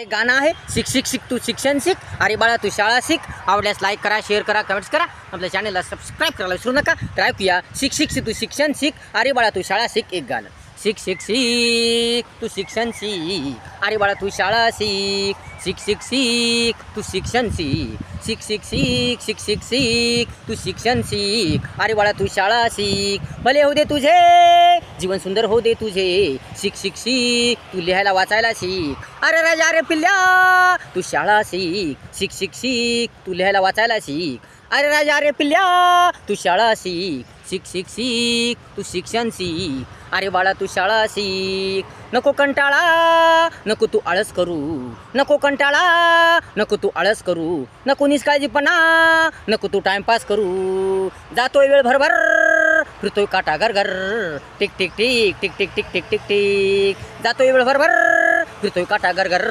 एक गाणं आहे. शिक शिक शिक तू शिक्षण शिक. अरे बाळा तू शाळा शिक. आवडल्यास लाईक करा शेअर करा कमेंट्स करा. आपल्या चॅनलला सबस्क्राईब करायला विसरू नका. ट्राय किया शिक शिक शिक तू शिक्षण शिक. अरे बाळा तू शाळा शिक. एक गाणं. शिक शिक शिक तू शिक्षण शिक अरे बाळा तू शाळा शिक शिक शिक शिक तू शिक्षण शिक शिक शिक शिक शिक शिक शिक तू शिक्षण शिक अरे बाळा तू शाळा शिक भले होऊ दे तुझे जीवन सुंदर होऊ दे तुझे शिक शिक शिक तू लिहायला वाचायला शिक अरे राजा अरे पिल्ल्या तू शाळा शिक शिक शिक शिक तू लिहायला वाचायला शिक अरे राजा अरे पिल्ल्या तू शाळा शिक शिक शिक शिक तू शिक्षण शिक. अरे बाळा तू शाळा शिक. नको कंटाळा नको तू आळस करू. नको कंटाळा नको तू आळस करू. नको निष्काळजीपणा नको तू टाइमपास करू. जातोय वेळ भरभर फिरतोय काटा घर घर टिक टिक टिक टिक टिक टिक टिक टिक टिक. जातोय वेळ भरभर फिरतोय काटा घर घर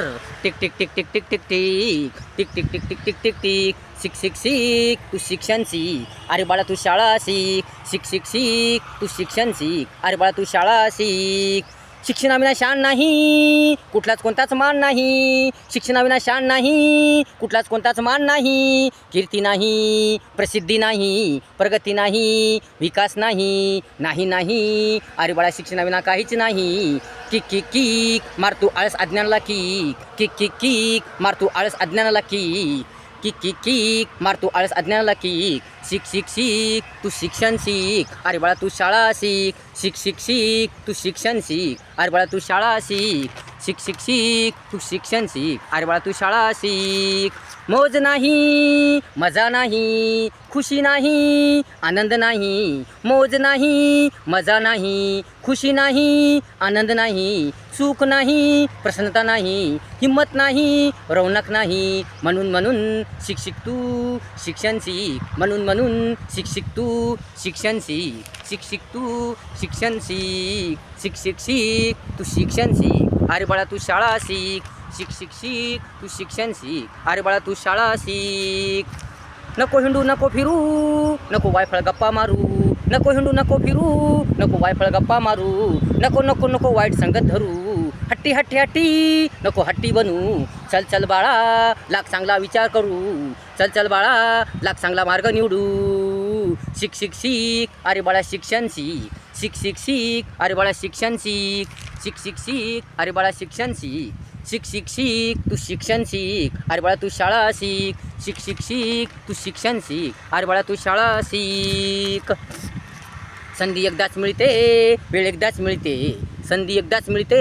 टिक टिक टिक टिक टिक टिक टिक टिक टिक टिक टिक टिक टिक टिक शिक शिक शिक तू शिक्षण शिक अरे बाळा तू शाळा शिक शिक शिक शिक तू शिक्षण शिक अरे बाळा तू शाळा शिक शिक्षणाविना शान नाही कुठलाच कोणताच मान नाही. शिक्षणाविना शान नाही कुठलाच कोणताच मान नाही. कीर्ती नाही प्रसिद्धी नाही प्रगती नाही विकास नाही नाही नाही. अरे बाळा शिक्षणाविना काहीच नाही. किक किक किक मार तू आळस अज्ञानाला किक. किक किक किक मार तू आळस अज्ञानाला किक. Kick kick kick. मार तू आळस अज्ञानाला किक. शिक शिक शिक. तू शिक्षण शिक. अरे बाळा तू शाळा शिक. शिक शिक शिक. तू शिक्षण शिक. अरे बाळा तू शाळा शिक. शिक शिक शिक तू शिक्षण शिक. अरे बाळा तू शाळा शिक. मौज नाही मजा नाही खुशी नाही आनंद नाही. मौज नाही मजा नाही खुशी नाही आनंद नाही सुख नाही प्रसन्नता नाही हिंमत नाही रौनक नाही. म्हणून म्हणून शिक्षिक तू शिक्षण शिक. म्हणून म्हणून शिक्षिक तू शिक्षण शिक. शिक्षिक तू शिक्षण शिक. शिक्षिक शिक शिक तू शिक्षण शिक. अरे बाळा तू शाळा शिक शिक शिक शिक तू शिक्षण शिक अरे बाळा तू शाळा शिक नको हिंडू नको फिरू नको वायफळ गप्पा मारू. नको हिंडू नको फिरू नको वायफळ गप्पा मारू. नको नको नको वाईट संगत धरू. हट्टी हट्टी हट्टी नको हट्टी बनू. चल चल बाळा लाग चांगला विचार करू. चल चल बाळा लाग चांगला मार्ग निवडू. शिक शिक शिक अरे बाळा शिक्षण शिक शिक शिक शिक अरे बाळा शिक्षण शिक शिक शिक शिक अरे बाळा शिक्षण शिक शिक शिक शिक तू शिक्षण शिक अरे बाळा तू शाळा शिक शिक शिक शिक तू शिक्षण शिक अरे बाळा तू शाळा शिक संधी एकदाच मिळते वेळ एकदाच मिळते संधी एकदाच मिळते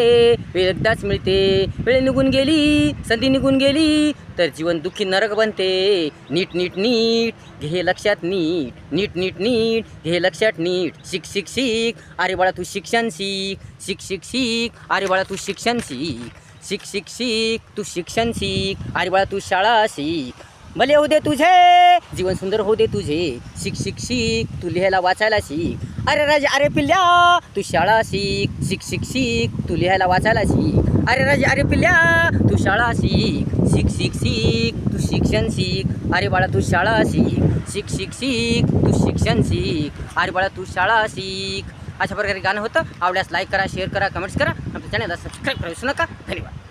वेळ एकदाच मिळते. वेळ निघून गेली संधी निघून गेली तर जीवन दुःखी नरक बनते. नीट नीट नीट घे लक्षात नीट. नीट नीट नीट घे लक्षात नीट. शिक शिक शिक अरे बाळा तू शिक्षण शिक. शिक शिक शिक अरे बाळा तू शिक्षण शिक. शिक शिक शिक तू शिक्षण शिक. अरे बाळा तू शाळा शिक. भले होऊ दे तुझे जीवन सुंदर होऊ दे तुझे. शिक शिक शिक तू लिहायला वाचायला शिक. अरे राजे अरे पिल्ल्या तू शाळा शिक शिक शिक शिक तू लिहायला वाचायला शिक. अरे राजे अरे पिल्ल्या तू शाळा शिक शिक शिक शिक तू शिक्षण शिक. अरे बाळा तू शाळा शिक शिक शिक शिक तू शिक्षण शिक. अरे बाळा तू शाळा शिक. अशा प्रकारे गाणं होतं. आवडल्यास लाईक करा शेअर करा कमेंट्स करा. आमच्या चॅनलला सबस्क्राईब करा विसरू नका. धन्यवाद.